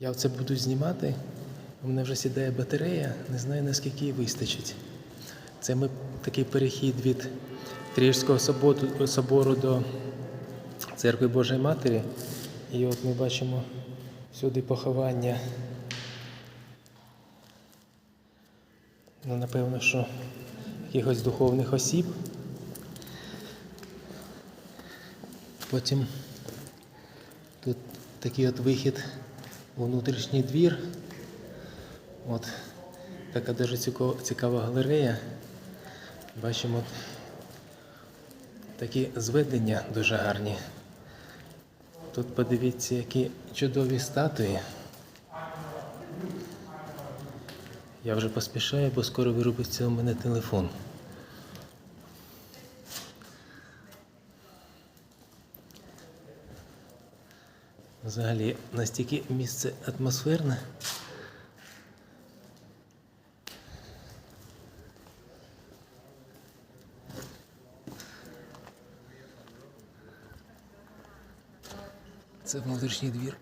Я це буду знімати. У мене вже сідає батарея, не знаю наскільки її вистачить. Це ми такий перехід від Тріжського собору, до церкви Божої Матері. І от ми бачимо всюди поховання. Ну, напевно, що якихось духовних осіб. Потім тут такий от вихід внутрішній двір. От така дуже цікава, галерея. Бачимо такі зведення дуже гарні. Тут подивіться, які чудові статуї. Я вже поспішаю, бо скоро вирубиться у мене телефон. Взагалі настільки місце атмосферне. Це внутрішній двір.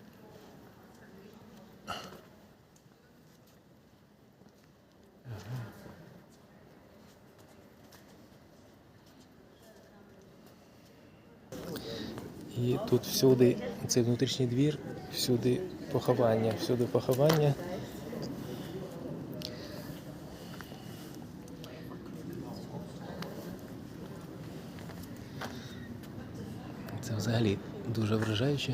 І тут всюди, цей внутрішній двір, всюди поховання, всюди поховання. Це взагалі дуже вражаюче.